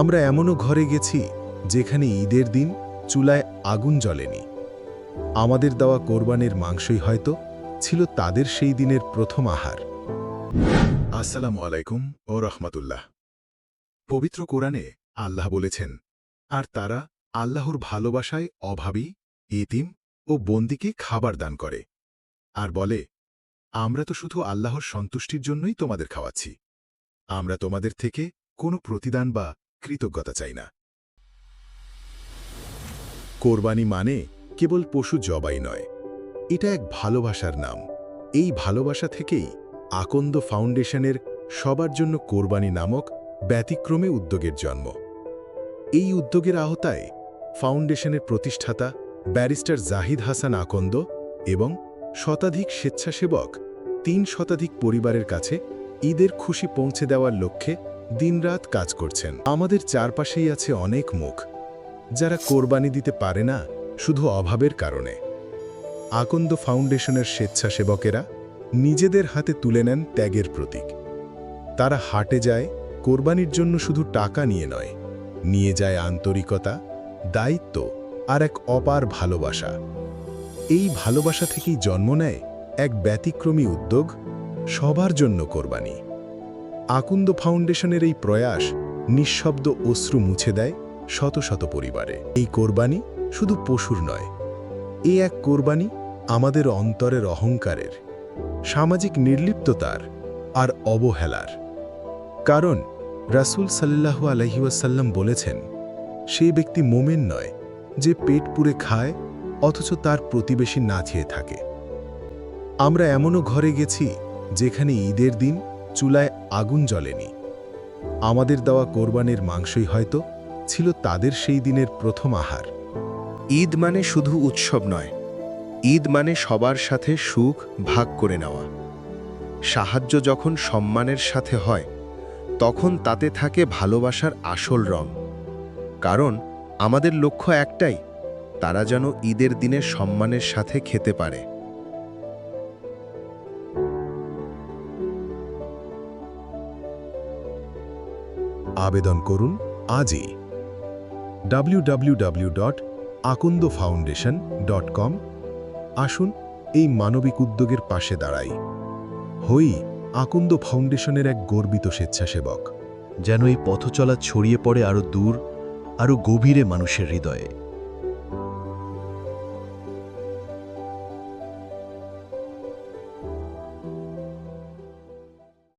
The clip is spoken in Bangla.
আমরা এমনও ঘরে গেছি যেখানে ঈদের দিন চুলায় আগুন জ্বলেনি। আমাদের দেওয়া কোরবানির মাংসই হয়তো ছিল তাদের সেই দিনের প্রথম আহার। আসসালামু আলাইকুম ও রহমতুল্লাহ। পবিত্র কোরআনে আল্লাহ বলেছেন, আর তারা আল্লাহর ভালোবাসায় অভাবী, এতিম ও বন্দিকে খাবার দান করে। আর বলে, আমরা তো শুধু আল্লাহর সন্তুষ্টির জন্যই তোমাদের খাওয়াচ্ছি। আমরা তোমাদের থেকে কোনো প্রতিদান বা কৃতজ্ঞতা চাই না। কোরবানি মানে কেবল পশু জবাই নয়, এটা এক ভালোবাসার নাম। এই ভালোবাসা থেকেই আকন্দ ফাউন্ডেশনের সবার জন্য কোরবানি নামক ব্যতিক্রমে উদ্যোগের জন্ম। এই উদ্যোগের আওতায় ফাউন্ডেশনের প্রতিষ্ঠাতা ব্যারিস্টার জাহিদ হাসান আকন্দ এবং শতাধিক স্বেচ্ছাসেবক, তিন শতাধিক পরিবারের কাছে ঈদের খুশি পৌঁছে দেওয়ার লক্ষ্যে দিনরাত কাজ করছেন। আমাদের চারপাশেই আছে অনেক মুখ। যারা কোরবানি দিতে পারে না, শুধু অভাবের কারণে। আকন্দ ফাউন্ডেশনের স্বেচ্ছাসেবকেরা নিজেদের হাতে তুলে নেন ত্যাগের প্রতীক। তারা হাটে যায়, কোরবানির জন্য শুধু টাকা নিয়ে নয়, নিয়ে যায় আন্তরিকতা, দায়িত্ব আর এক অপার ভালোবাসা। এই ভালোবাসা থেকেই জন্ম নেয় এক ব্যতিক্রমী উদ্যোগ, সবার জন্য কোরবানি। আকুন্দ ফাউন্ডেশনের এই প্রয়াস নিঃশব্দ অশ্রু মুছে দেয় শত শত পরিবারে। এই কোরবানি শুধু পশুর নয়, এ এক কোরবানি আমাদের অন্তরের অহংকারের, সামাজিক নির্লিপ্ততার আর অবহেলার। কারণ রাসূল সাল্লাহু আলহিউসাল্লাম বলেছেন সেই ব্যক্তি মোমেন নয় যে পেট পুরে খায় অথচ তার প্রতিবেশী না চেয়ে থাকে। আমরা এমনও ঘরে গেছি যেখানে ঈদের দিন চুলায় আগুন জ্বলেনি। আমাদের দেওয়া কোরবানির মাংসই হয়তো ছিল তাদের সেই দিনের প্রথম আহার। ঈদ মানে শুধু উৎসব নয়, ঈদ মানে সবার সাথে সুখ ভাগ করে নেওয়া। সাহায্য যখন সম্মানের সাথে হয়, তখন তাতে থাকে ভালোবাসার আসল রং। কারণ আমাদের লক্ষ্য একটাই, তারা যেন ঈদের দিনে সম্মানের সাথে খেতে পারে। আবেদন করুন আজই। ডাব্লিউ আসুন, এই মানবিক উদ্যোগের পাশে দাঁড়াই। হই, আকুন্দ ফাউন্ডেশনের এক গর্বিত স্বেচ্ছাসেবক। যেন এই পথচলা ছড়িয়ে পড়ে আরও দূর আরও গভীরে মানুষের হৃদয়ে।